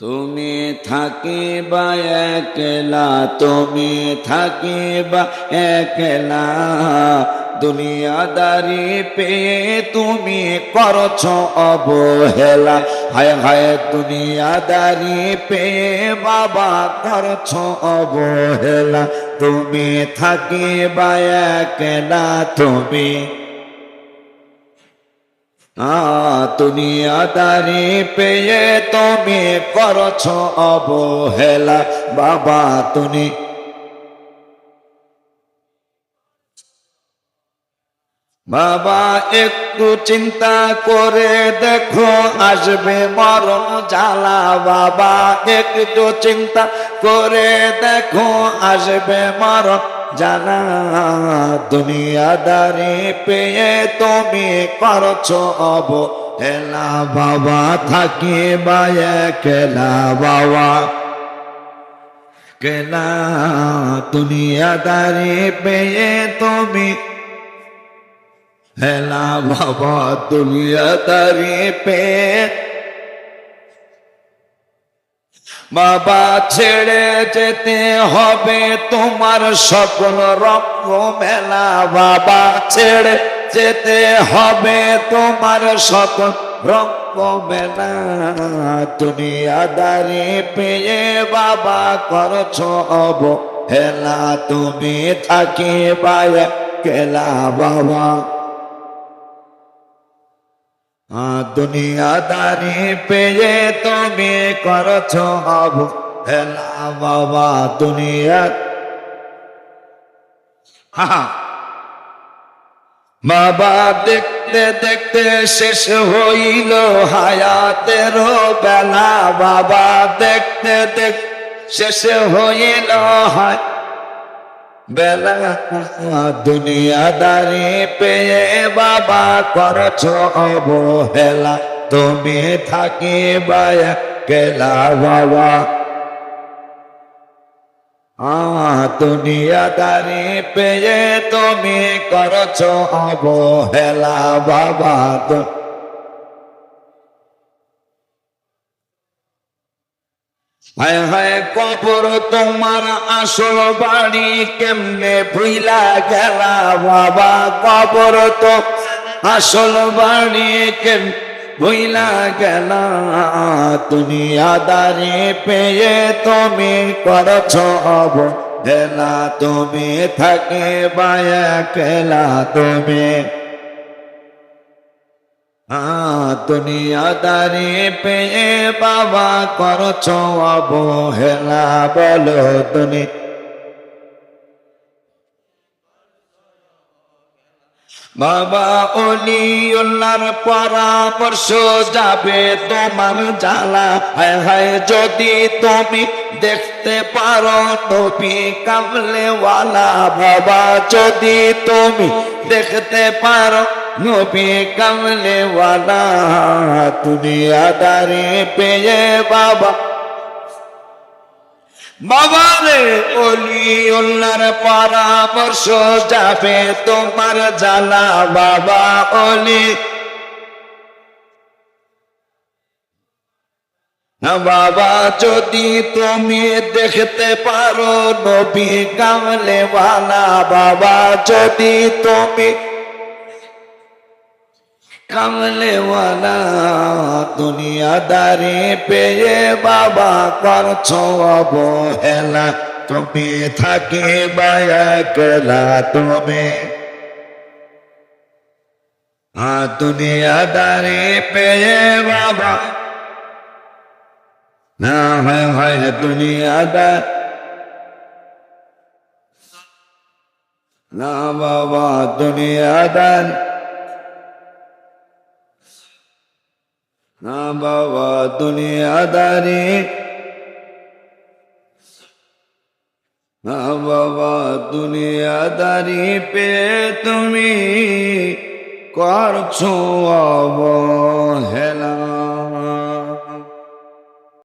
তুমি থাকিবা একলা, তুমি থাকিবা একলা। দুনিয়াদারি পেয়ে তুমি করছ অবহেলা। হায় হায়, দুনিয়াদারি পেয়ে বাবা করছ অবহেলা। তুমি থাকিবা একলা, তুমি দুনিয়াদারি পেয়ে তুমি করছ অবহেলা। বাবা, তুমি বাবা, একটু চিন্তা করে দেখো, আসবে মরণ জ্বালা। বাবা, একটু চিন্তা করে দেখো, আসবে মরণ জানা দুনিয়াদারি পেয়ে তুমি করছ অব। হেলা বাবা থাকি বায়ে কেলা বাবা। কেলা দুনিয়াদারি পেয়ে তুমি হেলা বাবা, দুনিয়াদারি পেয়ে বাবা ছেড়ে যেতে হবে তোমার সকল রকম মেলা বাবা ছেড়ে যেতে হবে তোমার সকল রকম মেলা তুমি আদারে পেয়ে বাবা করছ অব হেলা তুমি থাকি বায়া কেলা বাবা। দুনিয়াদারি পেয়ে তুমি করছ অব হেলা বাবা, দুনিয়া। বাবা দেখতে দেখতে শেষ হইল হায়াতের বেলা। বাবা দেখতে দেখতে শেষ হইল হায় বেলা দুনিয়াদারি পেয়ে বাবা করছ অবহেলা। তুমি থাকি বায়া কেলা বাবা দুনিয়াদারি পেয়ে তুমি করছ অবহেলা। বাবা হায় হায় কবর তোমার আসল বাড়ি কেমনে ভুইলা গেলা বাবা? কবর তো আসল বাড়ি কেম ভুইলা গেলা। দুনিয়াদারি পেয়ে তুমি করছ অব তুমি থাকে বায়া কেলা তুমি দুনিয়াদারি পেয়ে বাবা করছ অবহেলা, বলো তুমি বাবা অলি উল্লার পরামর্শ যাবে তোমার জ্বালা। হায় হায়, যদি তুমি দেখতে পারো নবী কামলেওয়ালা বাবা, যদি তুমি দেখতে পারো নবী কামলেওয়ালা দুনিয়াদারি পেয়ে বাবা। বাবা রে অলি উল্লার পরামর্শ যাবে তোমার জ্বালা, বাবা অলি বাবা, যদি তুমি দেখতে পারো নবী কামলেওয়ালা বাবা, যদি তুমি কামলেওয়ালা, দুনিয়াদারি পেয়ে বাবা করছ অবহেলা। তুমি থাকে বায়া কেলা তুমি? দুনিয়াদারি পেয়ে বাবা। না, হয় হয় দুনিয়াদার না, বাবা, দুনিয়াদার না বাবা দুনিয়াদারি। না বাবা দুনিয়াদারি পে তুমি করছ অবহেলা।